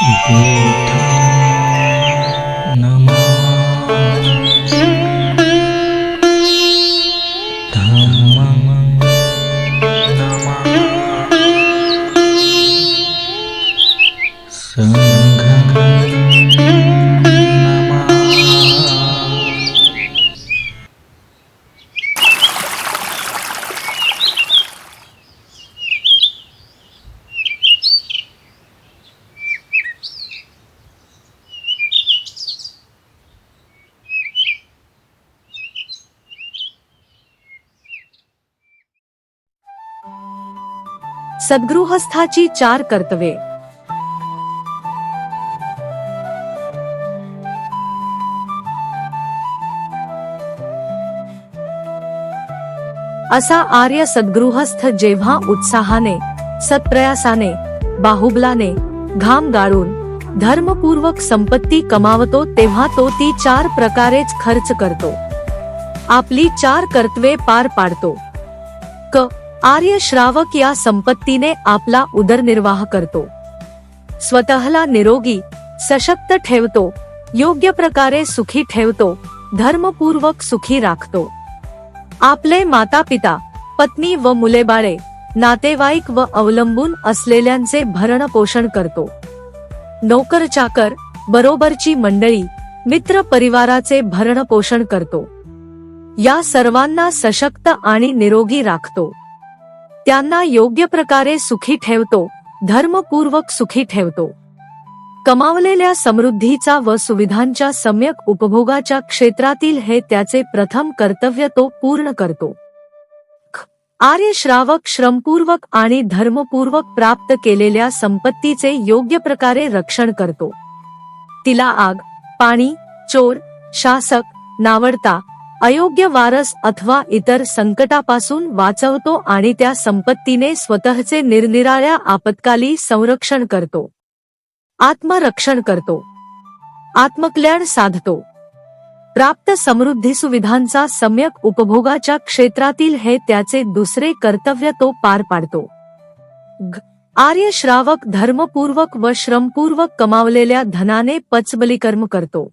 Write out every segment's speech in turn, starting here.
y सद्गृहस्थाची चार कर्तव्ये. असा आर्य सद्गृहस्थ जेव्हा उत्साहाने सत्प्रयासाने बाहुबलाने घाम गाळून धर्मपूर्वक संपत्ती कमावतो तेव्हा तो ती चार प्रकारेच खर्च करतो. आपली चार कर्तव्ये पार पाडतो. क. आर्य श्रावक या संपत्तीने आपला उदरनिर्वाह करतो. स्वतःला निरोगी सशक्त ठेवतो योग्य प्रकारे सुखी ठेवतो धर्मपूर्वक सुखी राखतो. आपले माता पिता पत्नी व मुले बाळे नातेवाईक व अवलंबून असलेल्यांचे भरण पोषण करतो. नोकर चाकर बरोबरची मंडळी मित्र परिवाराचे भरण पोषण करतो. या सर्वांना सशक्त आणि निरोगी राखतो. त्यांना योग्य प्रकारे सुखी ठेवतो धर्मपूर्वक सुखी ठेवतो. कमावलेल्या समृद्धीचा व सुविधांच्या सम्यक उपभोगाच्या क्षेत्रातील हे त्याचे प्रथम कर्तव्य तो पूर्ण करतो. आर्य श्रावक श्रमपूर्वक आणि धर्मपूर्वक प्राप्त केलेल्या संपत्तीचे योग्य प्रकारे रक्षण करतो. तिला आग पाणी चोर शासक नावडता अयोग्य वारस अथवा इतर संकटापासून वाचवतो आणि त्या संपत्तीने स्वतःचे निरनिराळ्या आपत्काली संरक्षण करतो. आत्मरक्षण करतो. आत्मकल्याण साधतो. प्राप्त समृद्धी सुविधांचा सम्यक उपभोगाच्या क्षेत्रातील हे त्याचे दुसरे कर्तव्य तो पार पाडतो. आर्य श्रावक धर्मपूर्वक व श्रमपूर्वक कमावलेल्या धनाने पचबलिकर्म करतो.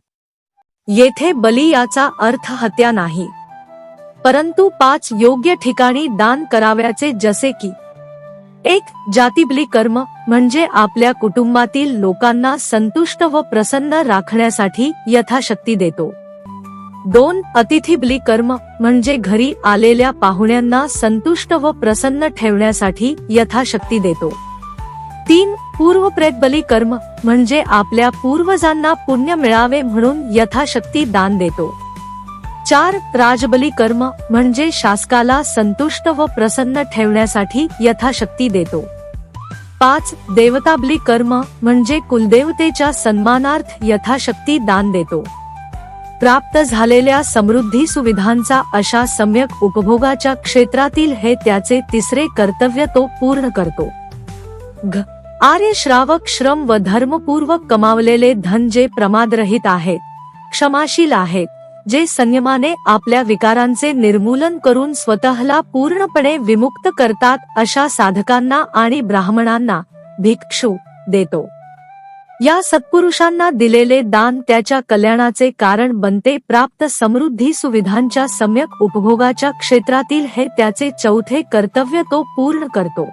येथे बली याचा अर्थ हत्या नाही. परंतु पाच योग्य ठिकाणी दान कराव्याचे जसे की एक जातीबली कर्म म्हणजे आपल्या कुटुंबातील लोकांना संतुष्ट व प्रसन्न राखण्यासाठी यथाशक्ती देतो. दोन अतिथीबली कर्म म्हणजे घरी आलेल्या पाहुण्यांना संतुष्ट व प्रसन्न ठेवण्यासाठी यथाशक्ती देतो. तीन पूर्व प्रेतबली कर्म म्हणजे आपल्या पूर्वजांना पुण्य मिळावे म्हणून यथाशक्ती दान देतो. चार राजबली कर्म म्हणजे शासकाला संतुष्ट व प्रसन्न ठेवण्यासाठी यथाशक्ती देतो. पाच देवताबली कर्म म्हणजे कुलदेवतेच्या सन्मानार्थ यथाशक्ती दान देतो. प्राप्त झालेल्या समृद्धी सुविधांचा अशा सम्यक उपभोगाच्या क्षेत्रातील हे त्याचे तिसरे कर्तव्य तो पूर्ण करतो. घ आर्य श्रावक श्रम व धर्मपूर्वक कमावलेले धन जे प्रमादरहित आहेत क्षमाशील आहेत जे संयमाने आपल्या विकारांचे निर्मूलन करून स्वतःला पूर्णपणे विमुक्त करतात अशा साधकांना आणि ब्राह्मणांना भिक्षू देतो. या सत्पुरुषांना दिलेले दान त्याच्या कल्याणाचे कारण बनते. प्राप्त समृद्धी सुविधांच्या सम्यक उपभोगाच्या क्षेत्रातील हे त्याचे चौथे कर्तव्य तो पूर्ण करतो.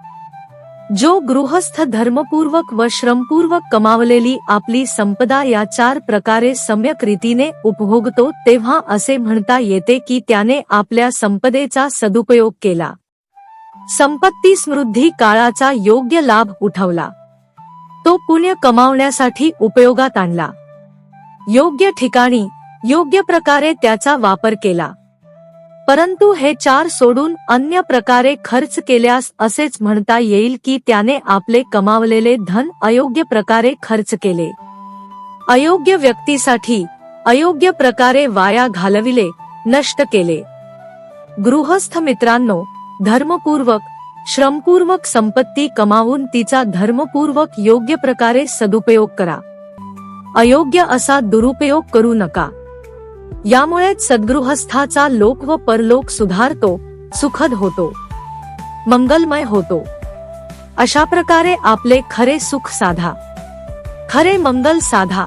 जो गृहस्थ धर्मपूर्वक व श्रमपूर्वक कमावलेली आपली संपदा या चार प्रकारे सम्यक रीतीने उपभोगतो तेव्हा असे म्हणता येते की त्याने आपल्या संपदेचा सदुपयोग केला. संपत्ती समृद्धी काळाचा योग्य लाभ उठवला. तो पुण्य कमावण्यासाठी उपयोगात आणला. योग्य ठिकाणी योग्य प्रकारे त्याचा वापर केला. परंतु हे चार सोडून अन्य प्रकारे खर्च केल्यास असेच म्हणता येईल की त्याने आपले कमावलेले धन अयोग्य प्रकारे खर्च केले. अयोग्य व्यक्तीसाठी अयोग्य प्रकारे वाया घालविले नष्ट केले. गृहस्थ मित्रांनो धर्मपूर्वक श्रमपूर्वक संपत्ती कमावून तिचा धर्मपूर्वक योग्य प्रकारे सदुपयोग करा. अयोग्य असा दुरुपयोग करू नका. यामुळेच सद्गृहस्थाचा लोक व परलोक सुधारतो सुखद होतो मंगलमय होतो. अशा प्रकारे आपले खरे सुख साधा. खरे मंगल साधा.